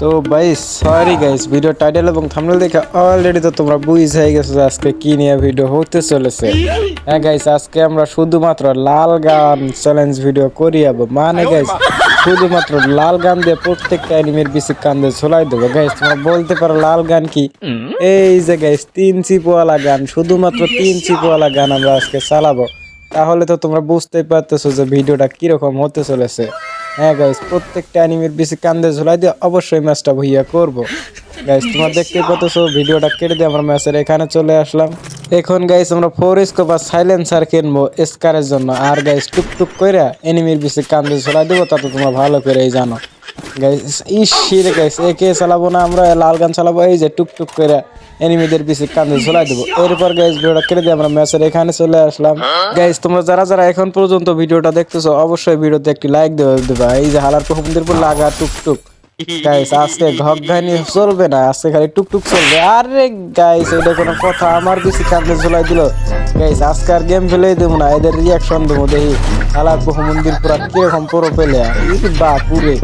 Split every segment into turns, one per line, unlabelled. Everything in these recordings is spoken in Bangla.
তো ভাই সরি গাইস ভিডিও টাইটেল এবং থাম্বনেল দেখে অলরেডি তো তোমরা বুঝে গেছো যে আজকে কি নিয়ে ভিডিও হতে চলেছে। হ্যাঁ গাইস আজকে আমরা শুধুমাত্র লাল গান চ্যালেঞ্জ ভিডিও করি যাব মানে গাইস শুধুমাত্র লাল গান দিয়ে প্রত্যেকটা অ্যানিমের বেশি কান্দে ছোলাই দেবো। গাইস তোমরা বলতে পারো লাল গান কি? এই যে গাইস তিন চিপওয়ালা গান, শুধুমাত্র তিন চিপওয়ালা গান আমরা আজকে চালাবো। তাহলে তো তোমরা বুঝতেই পারতেছো যে ভিডিওটা কীরকম হতে চলেছে। হ্যাঁ গাইস প্রত্যেকটা অ্যানিমের বেশি কান্দে ঝোলাই দিয়ে অবশ্যই ম্যাচটা ভুইয়া করব। গাইস তোমার দেখতে পাচ্ছো ভিডিওটা কেটে দিয়ে আমরা ম্যাচের এখানে চলে আসলাম। এখন গাইস আমরা ফোর স্কোপ আর সাইলেন্সার কিনবো স্কারের জন্য। আর গাইস টুকটুক কইরা এনিমির বেশি কান্দে ঝোলাই দেবো, তাতে তোমরা ভালো করেই জানো। গাইস ইস, রে গাইস একে চালাবো না আমরা, লাল গান চালাবো, এই যে টুকটুক করে এনিমিদের পিছে কান্দে ঝোলাই দেবো। এরপর গাইস ভিডিওটা কেটে দিয়ে আমরা ম্যাচের এখানে চলে আসলাম। গাইস তোমরা যারা যারা এখন পর্যন্ত ভিডিওটা দেখতেছো, অবশ্যই ভিডিওতে একটি লাইক দেবে দেবা। এই যে হালার প্রথমদের উপর লাগা টুকটুক। গাইস আজকে চলবে না, আজকে খালি টুকটুক চলবে। আরে গাইস এটা কোনো কথা, আমার বেশি কান্দে ঝোলাই দিল। গাইস আজকে আর গেম ফেলেই দেবো না, এদের রিয়াকশন দেবো, দেখি মন্দির পুরা কীরকম পুরো পেলে বা পুরে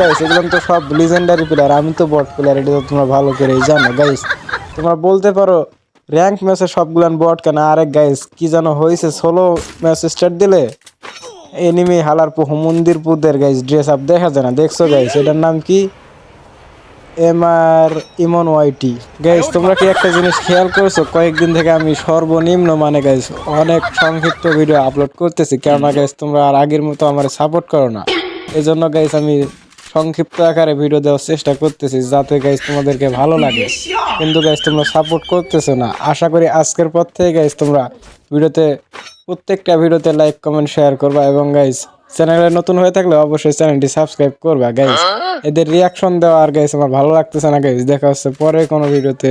গাইস এগুলো তো সব লিজেন্ডারি প্লেয়ার আমি তো বট প্লেয়ার এটা তো তোমরা ভালো করেই জানো। গাইস তোমরা বলতে পারো র্যাঙ্ক ম্যাচে সবগুলান বট কেন? আরেক গাইস কি যেন হয়েছে ষোলো ম্যাচ স্টার্ট দিলে? এনিমি হালার পুহু গাইস ড্রেস আপ দেখা যায় না। দেখছ গাইস এটার নাম কি? M R Emon YT. Guys তোমরা কি একটা জিনিস খেয়াল করছ? কয়েকদিন থেকে আমি সর্বনিম্ন মানে গাইস অনেক সংক্ষিপ্ত ভিডিও আপলোড করতেছি। কেননা গাইস তোমরা আর আগের মতো আমার সাপোর্ট করো না। এই জন্য গাইস আমি সংক্ষিপ্ত আকারে ভিডিও দেওয়ার চেষ্টা করতেছি, যাতে গাইস তোমাদেরকে ভালো লাগে। কিন্তু গাইস তোমরা সাপোর্ট করতেছো না। আশা করি আজকের পর থেকে গাইস তোমরা ভিডিওতে প্রত্যেকটা ভিডিওতে লাইক কমেন্ট শেয়ার করবা এবং গাইজ চ্যানেলে নতুন হয়ে থাকলে অবশ্যই চ্যানেলটি সাবস্ক্রাইব করবা গাইজ এদের রিয়াকশন দেওয়া আর গাইজ আমার ভালো লাগতেছে না গাইজ দেখা হচ্ছে পরে কোনো ভিডিওতে।